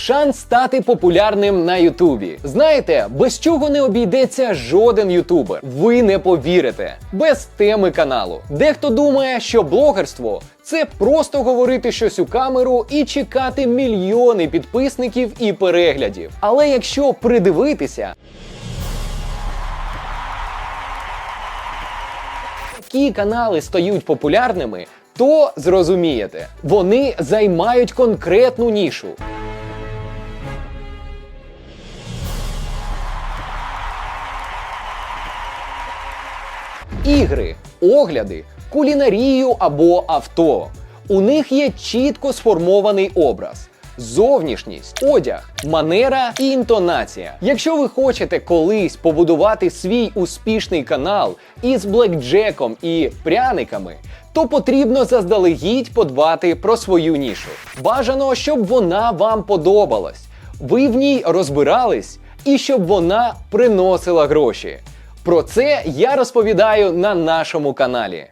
Шанс стати популярним на Ютубі. Знаєте, без чого не обійдеться жоден ютубер. Ви не повірите. Без теми каналу. Дехто думає, що блогерство це просто говорити щось у камеру і чекати мільйони підписників і переглядів. Але якщо придивитися, які канали стають популярними, то зрозумієте, вони займають конкретну нішу. Ігри, огляди, кулінарію або авто. У них є чітко сформований образ. Зовнішність, одяг, манера і інтонація. Якщо ви хочете колись побудувати свій успішний канал із блекджеком і пряниками, то потрібно заздалегідь подбати про свою нішу. Бажано, щоб вона вам подобалась, ви в ній розбирались і щоб вона приносила гроші. Про це я розповідаю на нашому каналі.